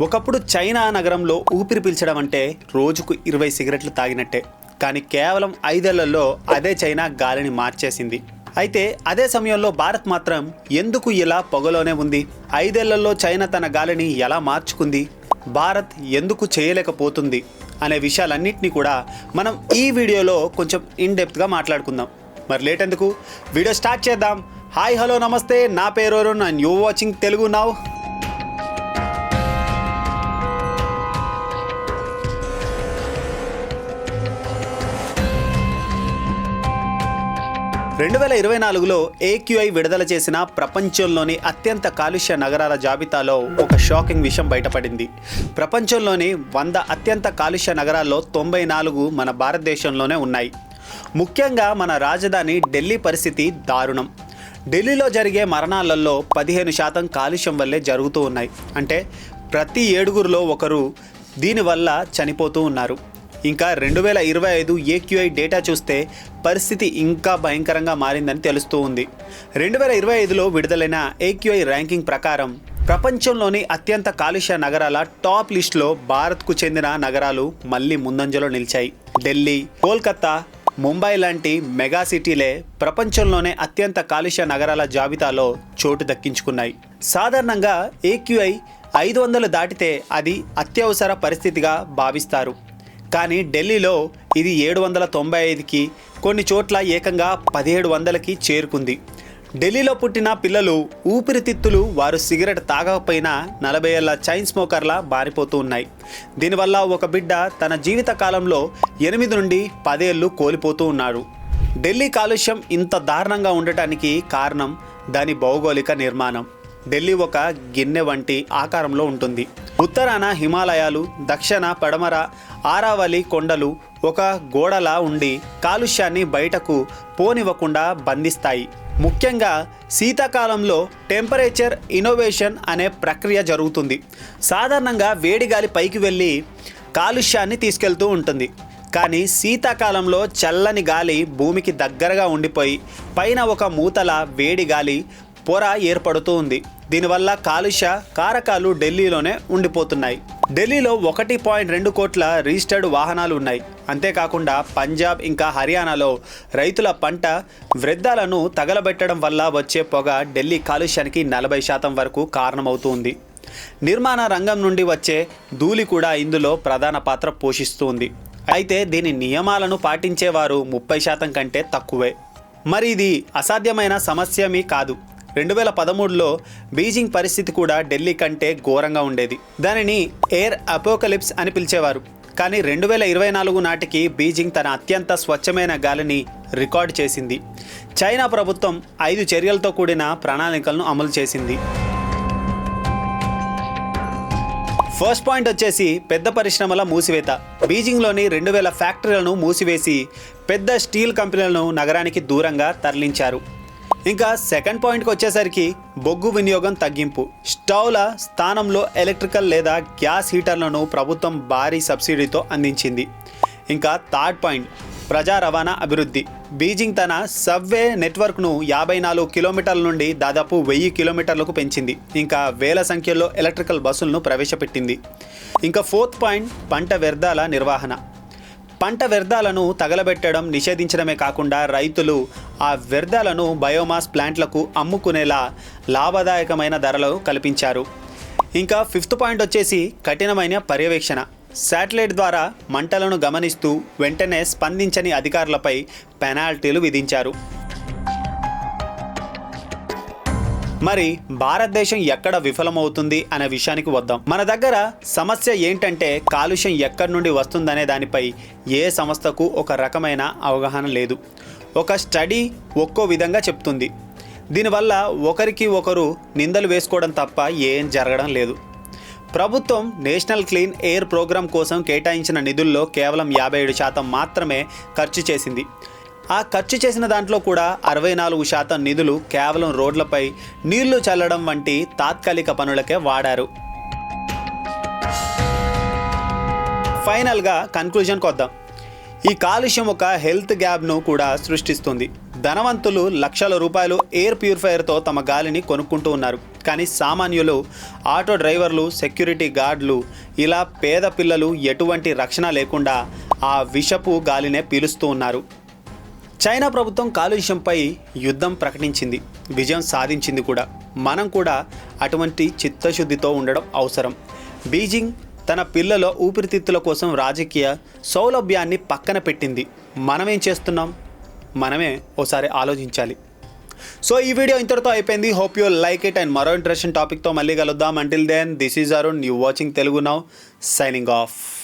ఒకప్పుడు చైనా నగరంలో ఊపిరి పీల్చడం అంటే రోజుకు ఇరవై సిగరెట్లు తాగినట్టే. కానీ కేవలం ఐదేళ్ళలో అదే చైనా గాలిని మార్చేసింది. అయితే అదే సమయంలో భారత్ మాత్రం ఎందుకు ఇలా పొగలోనే ఉంది? ఐదేళ్ళలో చైనా తన గాలిని ఎలా మార్చుకుంది? భారత్ ఎందుకు చేయలేకపోతుంది? అనే విషయాలన్నింటినీ కూడా మనం ఈ వీడియోలో కొంచెం ఇన్ డెప్త్గా మాట్లాడుకుందాం. మరి లేట్ ఎందుకు? వీడియో స్టార్ట్ చేద్దాం. హాయ్ హలో నమస్తే. నా పేరు Arun and you watching Telugu now రెండు వేల ఇరవై నాలుగులో ఏక్యూఐ విడుదల చేసిన ప్రపంచంలోని అత్యంత కాలుష్య నగరాల జాబితాలో ఒక షాకింగ్ విషయం బయటపడింది. ప్రపంచంలోని వంద అత్యంత కాలుష్య నగరాల్లో తొంభై నాలుగు మన భారతదేశంలోనే ఉన్నాయి. ముఖ్యంగా మన రాజధాని ఢిల్లీ పరిస్థితి దారుణం. ఢిల్లీలో జరిగే మరణాలలో పదిహేను శాతం కాలుష్యం వల్లే జరుగుతూ ఉన్నాయి. అంటే ప్రతి ఏడుగురిలో ఒకరు దీనివల్ల చనిపోతూ ఉన్నారు. ఇంకా రెండు వేల ఇరవై ఐదు ఏక్యూఐ డేటా చూస్తే పరిస్థితి ఇంకా భయంకరంగా మారిందని తెలుస్తూ ఉంది. రెండు వేల ఇరవై ఐదులో విడుదలైన ఏక్యూఐ ర్యాంకింగ్ ప్రకారం ప్రపంచంలోని అత్యంత కాలుష్య నగరాల టాప్ లిస్టులో భారత్కు చెందిన నగరాలు మళ్ళీ ముందంజలో నిలిచాయి. ఢిల్లీ కోల్కతా ముంబై లాంటి మెగా సిటీలే ప్రపంచంలోనే అత్యంత కాలుష్య నగరాల జాబితాలో చోటు దక్కించుకున్నాయి. సాధారణంగా ఏక్యూఐ ఐదు వందలు దాటితే అది అత్యవసర పరిస్థితిగా భావిస్తారు. కానీ ఢిల్లీలో ఇది ఏడు వందల తొంభై ఐదుకి కొన్ని చోట్ల ఏకంగా పదిహేడు వందలకి చేరుకుంది. ఢిల్లీలో పుట్టిన పిల్లలు ఊపిరితిత్తులు వారు సిగరెట్ తాగకపోయినా నలభై ఏళ్ళ చైన్ స్మోకర్లా బారిపోతూ ఉన్నాయి. దీనివల్ల ఒక బిడ్డ తన జీవిత కాలంలో ఎనిమిది నుండి పదేళ్ళు కోల్పోతూ ఉన్నాడు. ఢిల్లీ కాలుష్యం ఇంత దారుణంగా ఉండటానికి కారణం దాని భౌగోళిక నిర్మాణం. ఢిల్లీ ఒక గిన్నె వంటి ఆకారంలో ఉంటుంది. ఉత్తరాన హిమాలయాలు దక్షిణ పడమర ఆరావళి కొండలు ఒక గోడలా ఉండి కాలుష్యాన్ని బయటకు పోనివ్వకుండా బంధిస్తాయి. ముఖ్యంగా శీతాకాలంలో టెంపరేచర్ ఇన్నోవేషన్ అనే ప్రక్రియ జరుగుతుంది. సాధారణంగా వేడి గాలి పైకి వెళ్ళి కాలుష్యాన్ని తీసుకెళ్తూ ఉంటుంది. కానీ శీతాకాలంలో చల్లని గాలి భూమికి దగ్గరగా ఉండిపోయి పైన ఒక మూతల వేడి గాలి పొర ఏర్పడుతూ ఉంది. దీనివల్ల కాలుష్య కారకాలు ఢిల్లీలోనే ఉండిపోతున్నాయి. ఢిల్లీలో ఒకటి పాయింట్ రెండు కోట్ల రిజిస్టర్డ్ వాహనాలు ఉన్నాయి. అంతేకాకుండా పంజాబ్ ఇంకా హర్యానాలో రైతుల పంట వృద్ధాలను తగలబెట్టడం వల్ల వచ్చే పొగ ఢిల్లీ కాలుష్యానికి నలభై శాతం వరకు కారణమవుతుంది. నిర్మాణ రంగం నుండి వచ్చే ధూళి కూడా ఇందులో ప్రధాన పాత్ర పోషిస్తుంది. అయితే దీని నియమాలను పాటించేవారు ముప్పై శాతం కంటే తక్కువే. మరి ఇది అసాధ్యమైన సమస్యమీ కాదు. రెండు వేల పదమూడులో బీజింగ్ పరిస్థితి కూడా ఢిల్లీ కంటే ఘోరంగా ఉండేది. దానిని ఎయిర్ అపోకలిప్స్ అని పిలిచేవారు. కానీ రెండు వేల ఇరవై నాలుగు నాటికి బీజింగ్ తన అత్యంత స్వచ్ఛమైన గాలిని రికార్డ్ చేసింది. చైనా ప్రభుత్వం ఐదు చర్యలతో కూడిన ప్రణాళికలను అమలు చేసింది. ఫస్ట్ పాయింట్ వచ్చేసి పెద్ద పరిశ్రమల మూసివేత. బీజింగ్లోని రెండు వేల ఫ్యాక్టరీలను మూసివేసి పెద్ద స్టీల్ కంపెనీలను నగరానికి దూరంగా తరలించారు. ఇంకా సెకండ్ పాయింట్కి వచ్చేసరికి బొగ్గు వినియోగం తగ్గింపు. స్టవ్ల స్థానంలో ఎలక్ట్రికల్ లేదా గ్యాస్ హీటర్లను ప్రభుత్వం భారీ సబ్సిడీతో అందించింది. ఇంకా థర్డ్ పాయింట్ ప్రజా రవాణా అభివృద్ధి. బీజింగ్ తన సబ్వే నెట్వర్క్ను యాభై నాలుగు కిలోమీటర్ల నుండి దాదాపు వెయ్యి కిలోమీటర్లకు పెంచింది. ఇంకా వేల సంఖ్యలో ఎలక్ట్రికల్ బస్సులను ప్రవేశపెట్టింది. ఇంకా ఫోర్త్ పాయింట్ పంట వ్యర్థాల నిర్వహణ. పంట వ్యర్థాలను తగలబెట్టడం నిషేధించడమే కాకుండా రైతులు ఆ వ్యర్థాలను బయోమాస్ ప్లాంట్లకు అమ్ముకునేలా లాభదాయకమైన ధరలు కల్పించారు. ఇంకా ఫిఫ్త్ పాయింట్ వచ్చేసి కఠినమైన పర్యవేక్షణ. శాటిలైట్ ద్వారా మంటలను గమనిస్తూ వెంటనే స్పందించని అధికారులపై పెనాల్టీలు విధించారు. మరి భారతదేశం ఎక్కడ విఫలమవుతుంది అనే విషయానికి వద్దాం. మన దగ్గర సమస్య ఏంటంటే కాలుష్యం ఎక్కడి నుండి వస్తుందనే దానిపై ఏ సంస్థకు ఒక రకమైన అవగాహన లేదు. ఒక స్టడీ ఒక్కో విధంగా చెప్తుంది. దీనివల్ల ఒకరికి ఒకరు నిందలు వేసుకోవడం తప్ప ఏం జరగడం లేదు. ప్రభుత్వం నేషనల్ క్లీన్ ఎయిర్ ప్రోగ్రాం కోసం కేటాయించిన నిధుల్లో కేవలం యాభై ఏడు శాతం మాత్రమే ఖర్చు చేసింది. ఆ ఖర్చు చేసిన దాంట్లో కూడా అరవై నాలుగు శాతం నిధులు కేవలం రోడ్లపై నీళ్ళు చల్లడం వంటి తాత్కాలిక పనులకే వాడారు. ఫైనల్గా కన్క్లూజన్కి వద్దాం ఈ కాలుష్యం ఒక హెల్త్ గ్యాప్ను కూడా సృష్టిస్తుంది. ధనవంతులు లక్షల రూపాయలు ఎయిర్ ప్యూరిఫైయర్తో తమ గాలిని కొనుక్కుంటూ ఉన్నారు. కానీ సామాన్యులు ఆటో డ్రైవర్లు సెక్యూరిటీ గార్డులు ఇలా పేద పిల్లలు ఎటువంటి రక్షణ లేకుండా ఆ విషపు గాలినే పీలుస్తూ ఉన్నారు. చైనా ప్రభుత్వం కాలుష్యంపై యుద్ధం ప్రకటించింది. విజయం సాధించింది కూడా. మనం కూడా అటువంటి చిత్తశుద్ధితో ఉండడం అవసరం. బీజింగ్ తన పిల్లల ఊపిరితిత్తుల కోసం రాజకీయ సౌలభ్యాన్ని పక్కన పెట్టింది. మనమేం చేస్తున్నాం? మనమే ఓసారి ఆలోచించాలి. సో ఈ వీడియో ఇంతటితో అయిపోయింది. Hope you like it and మరో ఇంట్రెస్టింగ్ టాపిక్తో మళ్ళీ కలుద్దాం. Until then this is Arun you watching Telugu now signing off